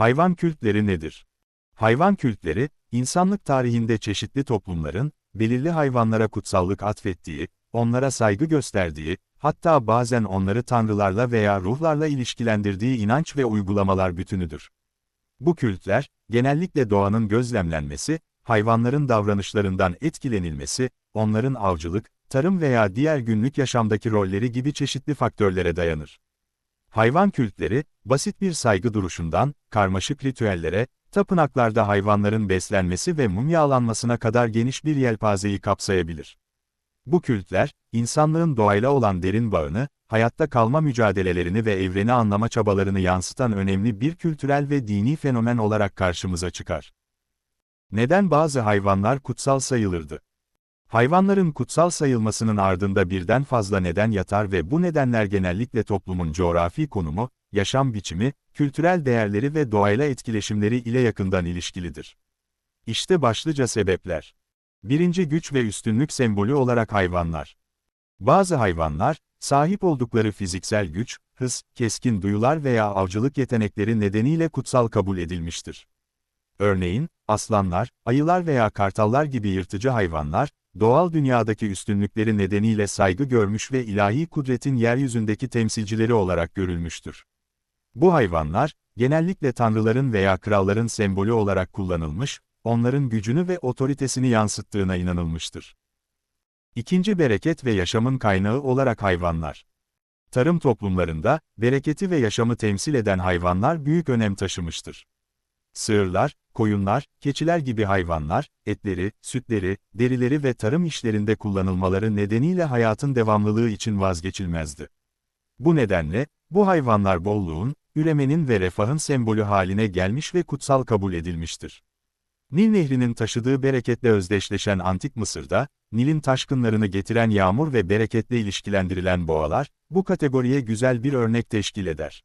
Hayvan kültleri nedir? Hayvan kültleri, insanlık tarihinde çeşitli toplumların, belirli hayvanlara kutsallık atfettiği, onlara saygı gösterdiği, hatta bazen onları tanrılarla veya ruhlarla ilişkilendirdiği inanç ve uygulamalar bütünüdür. Bu kültler, genellikle doğanın gözlemlenmesi, hayvanların davranışlarından etkilenilmesi, onların avcılık, tarım veya diğer günlük yaşamdaki rolleri gibi çeşitli faktörlere dayanır. Hayvan kültleri, basit bir saygı duruşundan, karmaşık ritüellere, tapınaklarda hayvanların beslenmesi ve mumyalanmasına kadar geniş bir yelpazeyi kapsayabilir. Bu kültler, insanlığın doğayla olan derin bağını, hayatta kalma mücadelelerini ve evreni anlama çabalarını yansıtan önemli bir kültürel ve dini fenomen olarak karşımıza çıkar. Neden bazı hayvanlar kutsal sayılırdı? Hayvanların kutsal sayılmasının ardında birden fazla neden yatar ve bu nedenler genellikle toplumun coğrafi konumu, yaşam biçimi, kültürel değerleri ve doğayla etkileşimleri ile yakından ilişkilidir. İşte başlıca sebepler. Birinci güç ve üstünlük sembolü olarak hayvanlar. Bazı hayvanlar, sahip oldukları fiziksel güç, hız, keskin duyular veya avcılık yetenekleri nedeniyle kutsal kabul edilmiştir. Örneğin, aslanlar, ayılar veya kartallar gibi yırtıcı hayvanlar, doğal dünyadaki üstünlükleri nedeniyle saygı görmüş ve ilahi kudretin yeryüzündeki temsilcileri olarak görülmüştür. Bu hayvanlar, genellikle tanrıların veya kralların sembolü olarak kullanılmış, onların gücünü ve otoritesini yansıttığına inanılmıştır. İkinci bereket ve yaşamın kaynağı olarak hayvanlar. Tarım toplumlarında, bereketi ve yaşamı temsil eden hayvanlar büyük önem taşımıştır. Sığırlar, koyunlar, keçiler gibi hayvanlar, etleri, sütleri, derileri ve tarım işlerinde kullanılmaları nedeniyle hayatın devamlılığı için vazgeçilmezdi. Bu nedenle, bu hayvanlar bolluğun, üremenin ve refahın sembolü haline gelmiş ve kutsal kabul edilmiştir. Nil Nehri'nin taşıdığı bereketle özdeşleşen Antik Mısır'da, Nil'in taşkınlarını getiren yağmur ve bereketle ilişkilendirilen boğalar, bu kategoriye güzel bir örnek teşkil eder.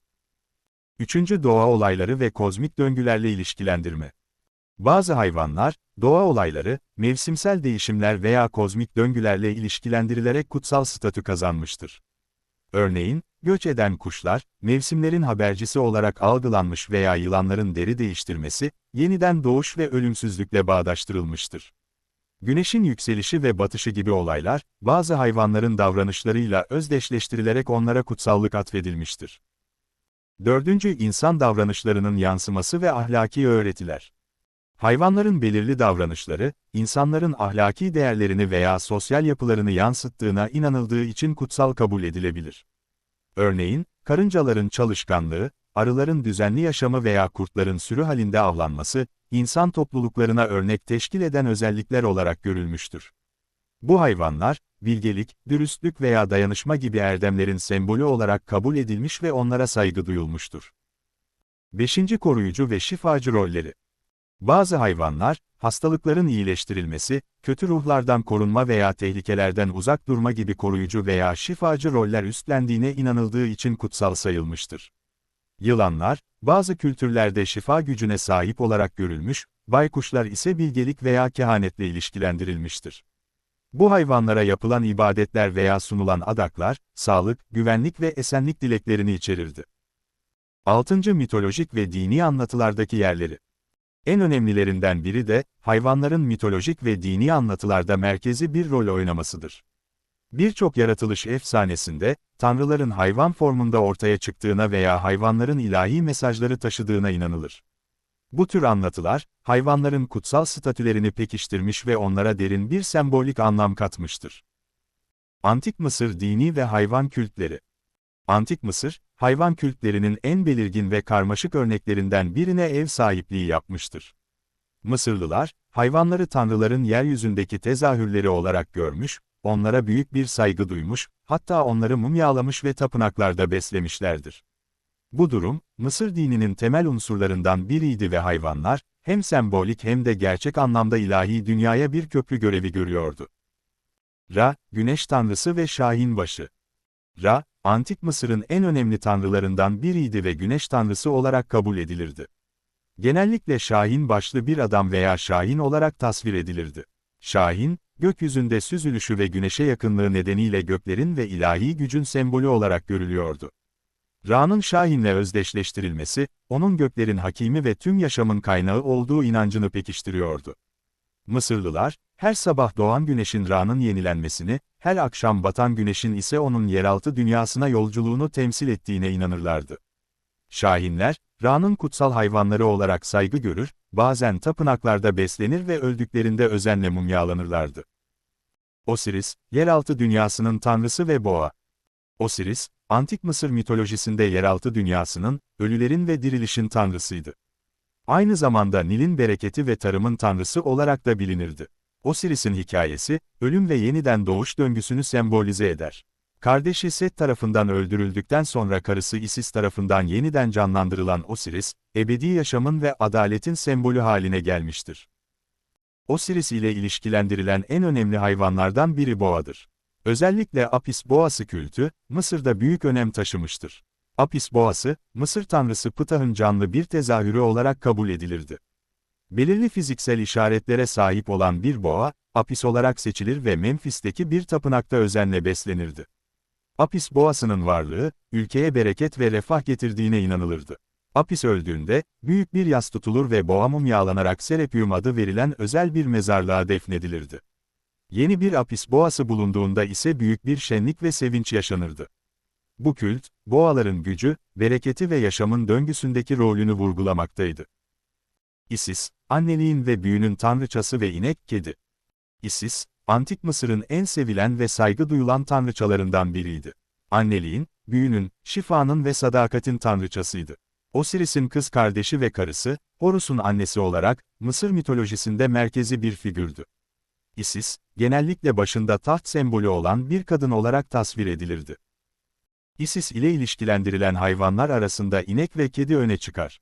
Üçüncü doğa olayları ve kozmik döngülerle ilişkilendirme. Bazı hayvanlar, doğa olayları, mevsimsel değişimler veya kozmik döngülerle ilişkilendirilerek kutsal statü kazanmıştır. Örneğin, göç eden kuşlar, mevsimlerin habercisi olarak algılanmış veya yılanların deri değiştirmesi, yeniden doğuş ve ölümsüzlükle bağdaştırılmıştır. Güneşin yükselişi ve batışı gibi olaylar, bazı hayvanların davranışlarıyla özdeşleştirilerek onlara kutsallık atfedilmiştir. Dördüncü insan davranışlarının yansıması ve ahlaki öğretiler. Hayvanların belirli davranışları, insanların ahlaki değerlerini veya sosyal yapılarını yansıttığına inanıldığı için kutsal kabul edilebilir. Örneğin, karıncaların çalışkanlığı, arıların düzenli yaşamı veya kurtların sürü halinde avlanması, insan topluluklarına örnek teşkil eden özellikler olarak görülmüştür. Bu hayvanlar, bilgelik, dürüstlük veya dayanışma gibi erdemlerin sembolü olarak kabul edilmiş ve onlara saygı duyulmuştur. 5. Koruyucu ve şifacı rolleri Bazı hayvanlar, hastalıkların iyileştirilmesi, kötü ruhlardan korunma veya tehlikelerden uzak durma gibi koruyucu veya şifacı roller üstlendiğine inanıldığı için kutsal sayılmıştır. Yılanlar, bazı kültürlerde şifa gücüne sahip olarak görülmüş, baykuşlar ise bilgelik veya kehanetle ilişkilendirilmiştir. Bu hayvanlara yapılan ibadetler veya sunulan adaklar, sağlık, güvenlik ve esenlik dileklerini içerirdi. 6. Mitolojik ve dini anlatılardaki yerleri En önemlilerinden biri de, hayvanların mitolojik ve dini anlatılarda merkezi bir rol oynamasıdır. Birçok yaratılış efsanesinde, tanrıların hayvan formunda ortaya çıktığına veya hayvanların ilahi mesajları taşıdığına inanılır. Bu tür anlatılar, hayvanların kutsal statülerini pekiştirmiş ve onlara derin bir sembolik anlam katmıştır. Antik Mısır dini ve hayvan kültleri Antik Mısır, hayvan kültlerinin en belirgin ve karmaşık örneklerinden birine ev sahipliği yapmıştır. Mısırlılar, hayvanları tanrıların yeryüzündeki tezahürleri olarak görmüş, onlara büyük bir saygı duymuş, hatta onları mumyalamış ve tapınaklarda beslemişlerdir. Bu durum, Mısır dininin temel unsurlarından biriydi ve hayvanlar, hem sembolik hem de gerçek anlamda ilahi dünyaya bir köprü görevi görüyordu. Ra, güneş tanrısı ve şahin başı. Ra, Antik Mısır'ın en önemli tanrılarından biriydi ve güneş tanrısı olarak kabul edilirdi. Genellikle şahin başlı bir adam veya şahin olarak tasvir edilirdi. Şahin, gökyüzünde süzülüşü ve güneşe yakınlığı nedeniyle göklerin ve ilahi gücün sembolü olarak görülüyordu. Ra'nın Şahin'le özdeşleştirilmesi, onun göklerin hakimi ve tüm yaşamın kaynağı olduğu inancını pekiştiriyordu. Mısırlılar, her sabah doğan güneşin Ra'nın yenilenmesini, her akşam batan güneşin ise onun yeraltı dünyasına yolculuğunu temsil ettiğine inanırlardı. Şahinler, Ra'nın kutsal hayvanları olarak saygı görür, bazen tapınaklarda beslenir ve öldüklerinde özenle mumyalanırlardı. Osiris, yeraltı dünyasının tanrısı ve boğa. Osiris, Antik Mısır mitolojisinde yeraltı dünyasının, ölülerin ve dirilişin tanrısıydı. Aynı zamanda Nil'in bereketi ve tarımın tanrısı olarak da bilinirdi. Osiris'in hikayesi, ölüm ve yeniden doğuş döngüsünü sembolize eder. Kardeşi Set tarafından öldürüldükten sonra karısı Isis tarafından yeniden canlandırılan Osiris, ebedi yaşamın ve adaletin sembolü haline gelmiştir. Osiris ile ilişkilendirilen en önemli hayvanlardan biri boğadır. Özellikle Apis boğası kültü, Mısır'da büyük önem taşımıştır. Apis boğası, Mısır tanrısı Ptah'ın canlı bir tezahürü olarak kabul edilirdi. Belirli fiziksel işaretlere sahip olan bir boğa, Apis olarak seçilir ve Memphis'teki bir tapınakta özenle beslenirdi. Apis boğasının varlığı, ülkeye bereket ve refah getirdiğine inanılırdı. Apis öldüğünde, büyük bir yas tutulur ve boğa mumyalanarak Serepium adı verilen özel bir mezarlığa defnedilirdi. Yeni bir Apis boğası bulunduğunda ise büyük bir şenlik ve sevinç yaşanırdı. Bu kült, boğaların gücü, bereketi ve yaşamın döngüsündeki rolünü vurgulamaktaydı. Isis, anneliğin ve büyünün tanrıçası ve inek kedi. Isis, Antik Mısır'ın en sevilen ve saygı duyulan tanrıçalarından biriydi. Anneliğin, büyünün, şifanın ve sadakatin tanrıçasıydı. Osiris'in kız kardeşi ve karısı, Horus'un annesi olarak, Mısır mitolojisinde merkezi bir figürdü. Isis, genellikle başında taht sembolü olan bir kadın olarak tasvir edilirdi. Isis ile ilişkilendirilen hayvanlar arasında inek ve kedi öne çıkar.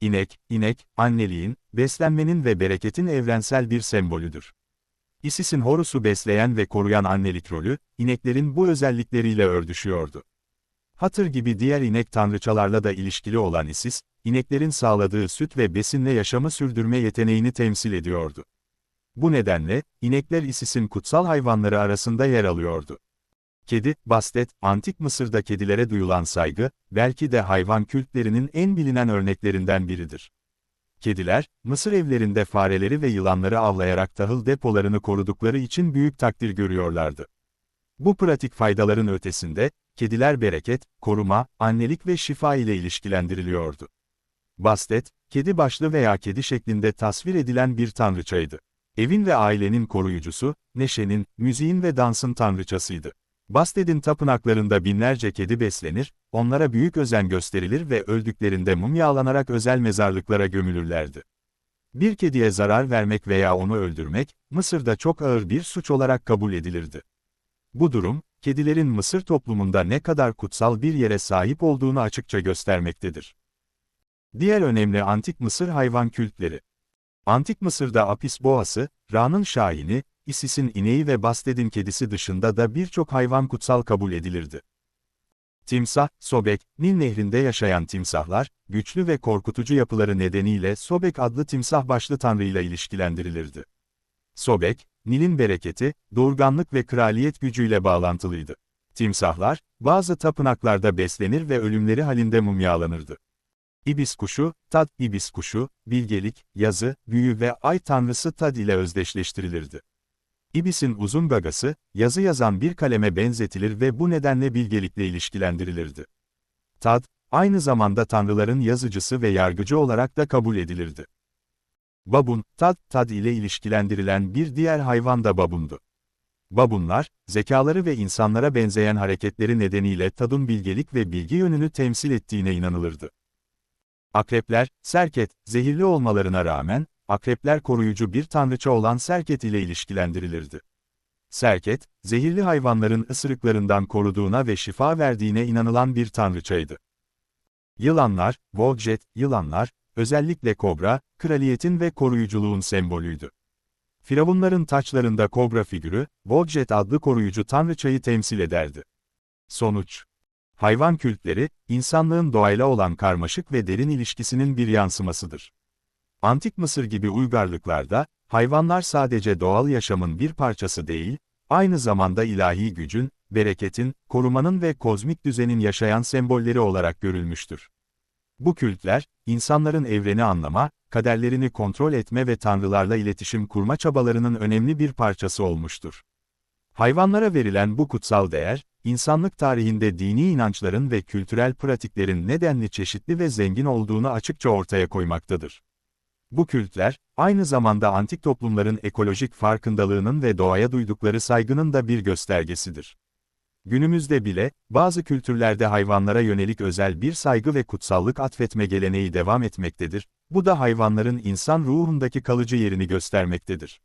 İnek, inek, anneliğin, beslenmenin ve bereketin evrensel bir sembolüdür. Isis'in Horus'u besleyen ve koruyan annelik rolü, ineklerin bu özellikleriyle ördüşüyordu. Hatır gibi diğer inek tanrıçalarla da ilişkili olan Isis, ineklerin sağladığı süt ve besinle yaşamı sürdürme yeteneğini temsil ediyordu. Bu nedenle, inekler Isis'in kutsal hayvanları arasında yer alıyordu. Kedi, Bastet, Antik Mısır'da kedilere duyulan saygı, belki de hayvan kültlerinin en bilinen örneklerinden biridir. Kediler, Mısır evlerinde fareleri ve yılanları avlayarak tahıl depolarını korudukları için büyük takdir görüyorlardı. Bu pratik faydaların ötesinde, kediler bereket, koruma, annelik ve şifa ile ilişkilendiriliyordu. Bastet, kedi başlı veya kedi şeklinde tasvir edilen bir tanrıçaydı. Evin ve ailenin koruyucusu, neşenin, müziğin ve dansın tanrıçasıydı. Basted'in tapınaklarında binlerce kedi beslenir, onlara büyük özen gösterilir ve öldüklerinde mumyalanarak özel mezarlıklara gömülürlerdi. Bir kediye zarar vermek veya onu öldürmek, Mısır'da çok ağır bir suç olarak kabul edilirdi. Bu durum, kedilerin Mısır toplumunda ne kadar kutsal bir yere sahip olduğunu açıkça göstermektedir. Diğer önemli Antik Mısır hayvan kültleri Antik Mısır'da Apis boğası, Ra'nın şahini, Isis'in ineği ve Basted'in kedisi dışında da birçok hayvan kutsal kabul edilirdi. Timsah, Sobek, Nil nehrinde yaşayan timsahlar, güçlü ve korkutucu yapıları nedeniyle Sobek adlı timsah başlı tanrıyla ilişkilendirilirdi. Sobek, Nil'in bereketi, doğurganlık ve kraliyet gücüyle bağlantılıydı. Timsahlar, bazı tapınaklarda beslenir ve ölümleri halinde mumyalanırdı. İbis kuşu, Tad, İbis kuşu, bilgelik, yazı, büyü ve ay tanrısı Tad ile özdeşleştirilirdi. İbis'in uzun gagası, yazı yazan bir kaleme benzetilir ve bu nedenle bilgelikle ilişkilendirilirdi. Tad, aynı zamanda tanrıların yazıcısı ve yargıcı olarak da kabul edilirdi. Babun, tad, tad ile ilişkilendirilen bir diğer hayvan da babundu. Babunlar, zekaları ve insanlara benzeyen hareketleri nedeniyle tadın bilgelik ve bilgi yönünü temsil ettiğine inanılırdı. Akrepler, serket, zehirli olmalarına rağmen, akrepler koruyucu bir tanrıça olan Serket ile ilişkilendirilirdi. Serket, zehirli hayvanların ısırıklarından koruduğuna ve şifa verdiğine inanılan bir tanrıçaydı. Yılanlar, Voljet, yılanlar, özellikle kobra, kraliyetin ve koruyuculuğun sembolüydü. Firavunların taçlarında kobra figürü, Voljet adlı koruyucu tanrıçayı temsil ederdi. Sonuç Hayvan kültleri, insanlığın doğayla olan karmaşık ve derin ilişkisinin bir yansımasıdır. Antik Mısır gibi uygarlıklarda, hayvanlar sadece doğal yaşamın bir parçası değil, aynı zamanda ilahi gücün, bereketin, korumanın ve kozmik düzenin yaşayan sembolleri olarak görülmüştür. Bu kültler, insanların evreni anlama, kaderlerini kontrol etme ve tanrılarla iletişim kurma çabalarının önemli bir parçası olmuştur. Hayvanlara verilen bu kutsal değer, insanlık tarihinde dini inançların ve kültürel pratiklerin nedenli çeşitli ve zengin olduğunu açıkça ortaya koymaktadır. Bu kültler, aynı zamanda antik toplumların ekolojik farkındalığının ve doğaya duydukları saygının da bir göstergesidir. Günümüzde bile, bazı kültürlerde hayvanlara yönelik özel bir saygı ve kutsallık atfetme geleneği devam etmektedir, bu da hayvanların insan ruhundaki kalıcı yerini göstermektedir.